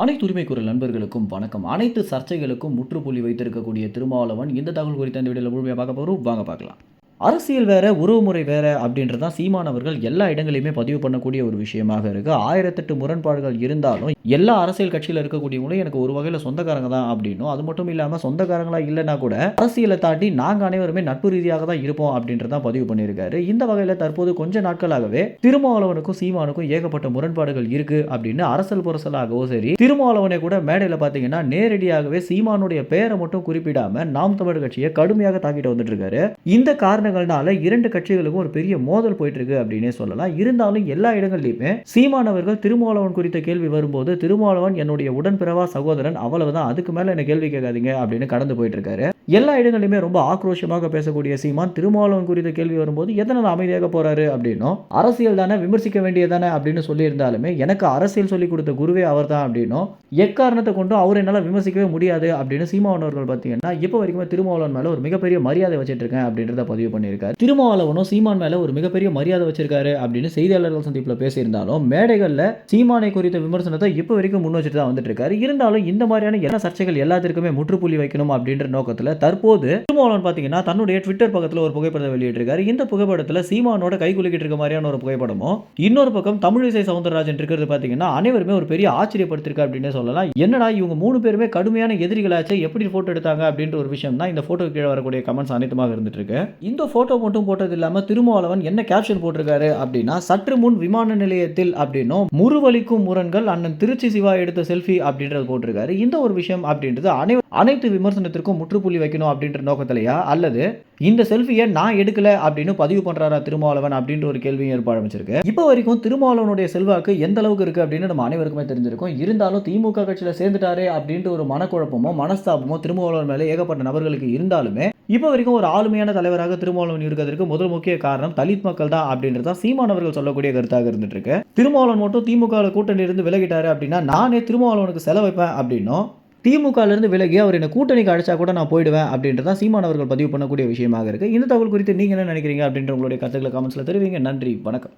அனைத்து உரிமை குரல் நண்பர்களுக்கும் வணக்கம். அனைத்து சர்ச்சைகளுக்கும் முற்றுப்புள்ளி வைத்திருக்கக்கூடிய திருமாவளவன் இந்த தகவல் குறித்த இந்த வீடியோவில் முழுமையாக பார்க்க போகிறோம் வாங்க பார்க்கலாம். அரசியல் வேறு உறவுமுறை வேற அப்படின்றது தான் சீமானவர்கள் எல்லா இடங்களையுமே பதிவு பண்ணக்கூடிய ஒரு விஷயமாக இருக்கு. ஆயிரத்தெட்டு முரண்பாடுகள் இருந்தாலும் எல்லா அரசியல் கட்சியில் இருக்கக்கூடியவங்களும் எனக்கு ஒரு வகையில் சொந்தக்காரங்க தான் அப்படின்னும். அது மட்டும் இல்லாமல் சொந்தக்காரங்களாக இல்லைன்னா கூட அரசியலை தாண்டி நாங்கள் அனைவருமே நட்பு ரீதியாக தான் இருப்போம் அப்படின்றதான் பதிவு பண்ணியிருக்காரு. இந்த வகையில் தற்போது கொஞ்ச நாட்களாகவே திருமாவளவனுக்கும் சீமானுக்கும் ஏகப்பட்ட முரண்பாடுகள் இருக்கு அப்படின்னு அரசல் புரசலாகவோ சரி திருமாவளவனை கூட மேடையில் பார்த்தீங்கன்னா நேரடியாகவே சீமானுடைய பெயரை மட்டும் குறிப்பிடாம நாம் தமிழர் கட்சியை கடுமையாக தாக்கிட்டு வந்துட்டு இருக்காரு. இந்த காரணங்கள்னால இரண்டு கட்சிகளுக்கும் ஒரு பெரிய மோதல் போயிட்டு இருக்கு அப்படின்னே சொல்லலாம். இருந்தாலும் எல்லா இடங்கள்லையுமே சீமானவர்கள் திருமாவளவன் குறித்த கேள்வி வரும்போது திருமாவளவன் என்னுடைய உடன்பிறவா சகோதரன் அவ்வளவுதான் அதுக்கு மேல என்ன கேள்வி கேட்காதீங்க அப்படின்னு கடந்து போயிட்டு இருக்காரு எல்லா இடங்களிலுமே ரொம்ப ஆக்ரோஷமாக பேசக்கூடிய சீமான் திருமாவளவன் குறித்த கேள்வி வரும்போது எதனால் அமைதியாக போறாரு? அப்படின்னும் அரசியல் தானே விமர்சிக்க வேண்டியதானே அப்படின்னு சொல்லியிருந்தாலுமே எனக்கு அரசியல் சொல்லி கொடுத்த குருவே அவர் தான் அப்படின்னும் எக்காரணத்தை கொண்டும் அவர் என்னால் விமர்சிக்கவே முடியாது அப்படின்னு சீமாவன் அவர்கள் பார்த்தீங்கன்னா இப்போ வரைக்குமே திருமாவளவன் மேலே ஒரு மிகப்பெரிய மரியாதை வச்சுட்டு இருக்கேன் அப்படின்றத பதிவு பண்ணியிருக்காரு. திருமாவளவனும் சீமான் மேலே ஒரு மிகப்பெரிய மரியாதை வச்சிருக்காரு அப்படின்னு செய்தியாளர்கள் சந்திப்பில் பேசியிருந்தாலும் மேடைகளில் சீமானை குறித்த விமர்சனத்தை இப்போ வரைக்கும் முன் வச்சுட்டு தான் வந்துட்டு இருக்காரு இருந்தாலும் இந்த மாதிரியான எல்லா சர்ச்சைகள் எல்லாத்திற்குமே முற்றுப்புள்ளி வைக்கணும் அப்படின்ற நோக்கத்தில் தற்போது திருமாவளவன் பார்த்தீங்கன்னா தன்னுடைய ட்விட்டர் பக்கத்தில் ஒரு புகைப்படத்தை வெளியிட்டிருக்காரு. இந்த புகைப்படத்தில் சீமானோட கை குலுக்கிட்டு இருக்க மாதிரியான ஒரு புகைப்படமும் இன்னொரு பக்கம் தமிழிசை சவுந்தரராஜன் இருக்கிறது பார்த்தீங்கன்னா அனைவருமே ஒரு பெரிய ஆச்சரியப்படுத்திருக்காரு அப்படின்னு சொல்லலாம். என்னடா இவங்க மூணு பேருமே கடுமையான எதிரிகளாச்சு எப்படி போட்டோ எடுத்தாங்க அப்படின்ற ஒரு விஷயம் தான் இந்த போட்டோ கீழே வரக்கூடிய கமெண்ட்ஸ் அனைத்துமாக இருந்துட்டு இருக்கு இந்த போட்டோ மட்டும் போட்டது இல்லாம திருமாவளவன் என்ன கேப்ஷன் போட்டிருக்காரு அப்படின்னா சற்று முன் விமான நிலையத்தில் அப்படின்னும் முருவலிக்கும் முரண்கள் அண்ணன் திருச்சி சிவா எடுத்த செல்ஃபி அப்படின்றது போட்டிருக்காரு. இந்த ஒரு விஷயம் அப்படின்றது அனைத்து விமர்சனத்திற்கும் முற்றுப்புள்ளி வைக்கணும் அப்படின்ற நோக்கத்திலையா? அல்லது இந்த செல்ஃபியை நான் எடுக்கல அப்படின்னு பதிவு பண்றாரா திருமாவளவன் அப்படின்ற ஒரு கேள்வியும் ஏற்ப ஆரம்பிச்சிருக்கு. இப்போ வரைக்கும் திருமாவளவனுடைய செல்வாக்கு எந்த அளவுக்கு இருக்குது அப்படின்னு நம்ம அனைவருக்குமே தெரிஞ்சிருக்கும். இருந்தாலும் திமுக கட்சியில் சேர்ந்துட்டாரே அப்படின்ற ஒரு மனக்குழப்பமோ மனஸ்தாபமோ திருமாவளவன் மேலே ஏகப்பட்ட நபர்களுக்கு இருந்தாலுமே இப்போ வரைக்கும் ஒரு ஆளுமையான தலைவராக திருமாவளவன் இருக்கிறதுக்கு முதல் முக்கிய காரணம் தலித் மக்கள் தான் அப்படின்றது தான் சீமானவர்கள் சொல்லக்கூடிய கருத்தாக இருந்துட்டு இருக்கு. திருமாவளவன் மட்டும் திமுக கூட்டணி இருந்து விலகிட்டாரு அப்படின்னா நானே திருமாவளவனுக்கு செலவைப்பேன் அப்படின்னும் திமுகலேருந்து விலகி அவர் என்ன கூட்டணிக்கு அழைச்சா கூட நான் போயிடுவேன் அப்படின்றதான் சீமானவர்கள் பதிவு பண்ணக்கூடிய விஷயமாக இருக்குது இந்த தகவல் குறித்து நீங்கள் என்ன நினைக்கிறீங்க அப்படின்ற உங்களுடைய கருத்துக்களை கமெண்ட்ஸில் தெரிவிங்க. நன்றி வணக்கம்.